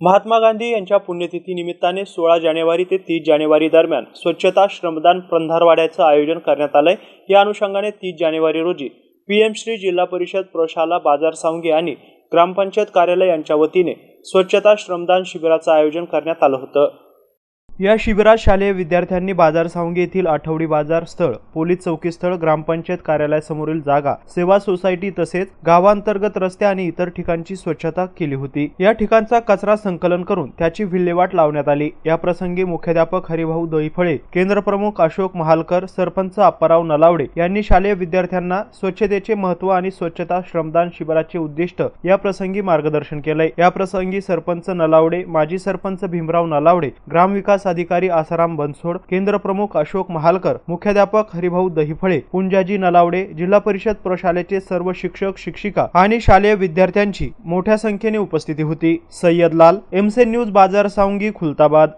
महात्मा गांधी यांच्या पुण्यतिथी निमित्ताने सोळा जानेवारी ते तीस जानेवारी दरम्यान स्वच्छता श्रमदान पंधारवाड्याचं आयोजन करण्यात आलंय. या अनुषंगाने तीस जानेवारी रोजी पी एम श्री जिल्हा परिषद प्रशाला बाजार सावंगी आणि ग्रामपंचायत कार्यालय यांच्या वतीने स्वच्छता श्रमदान शिबिराचं आयोजन करण्यात आलं होतं. या शिबिरात शालेय विद्यार्थ्यांनी बाजार सावंगी येथील आठवडी बाजार स्थळ पोलीस चौकी स्थळ ग्रामपंचायत कार्यालयासमोरील जागा सेवा सोसायटी तसेच गावांतर्गत रस्ते आणि इतर ठिकाणची स्वच्छता केली होती. या ठिकाणचा कचरा संकलन करून त्याची विल्हेवाट लावण्यात आली. या प्रसंगी मुख्याध्यापक हरिभाऊ दहीफळे केंद्रप्रमुख अशोक महालकर सरपंच अप्पाराव नलावडे यांनी शालेय विद्यार्थ्यांना स्वच्छतेचे महत्त्व आणि स्वच्छता श्रमदान शिबिराचे उद्दिष्ट या प्रसंगी मार्गदर्शन केलंय. या प्रसंगी सरपंच नलावडे माजी सरपंच भीमराव नलावडे ग्रामविकास अधिकारी आसाराम बनसोड केंद्र प्रमुख अशोक महालकर मुख्याध्यापक हरिभाऊ दहीफळे पुंजाजी नलावडे जिल्हा परिषद प्रशालेचे सर्व शिक्षक शिक्षिका आणि शालेय विद्यार्थ्यांची मोठ्या संख्येने उपस्थिती होती. सय्यद लाल एमसे न्यूज बाजार सावंगी खुलताबाद.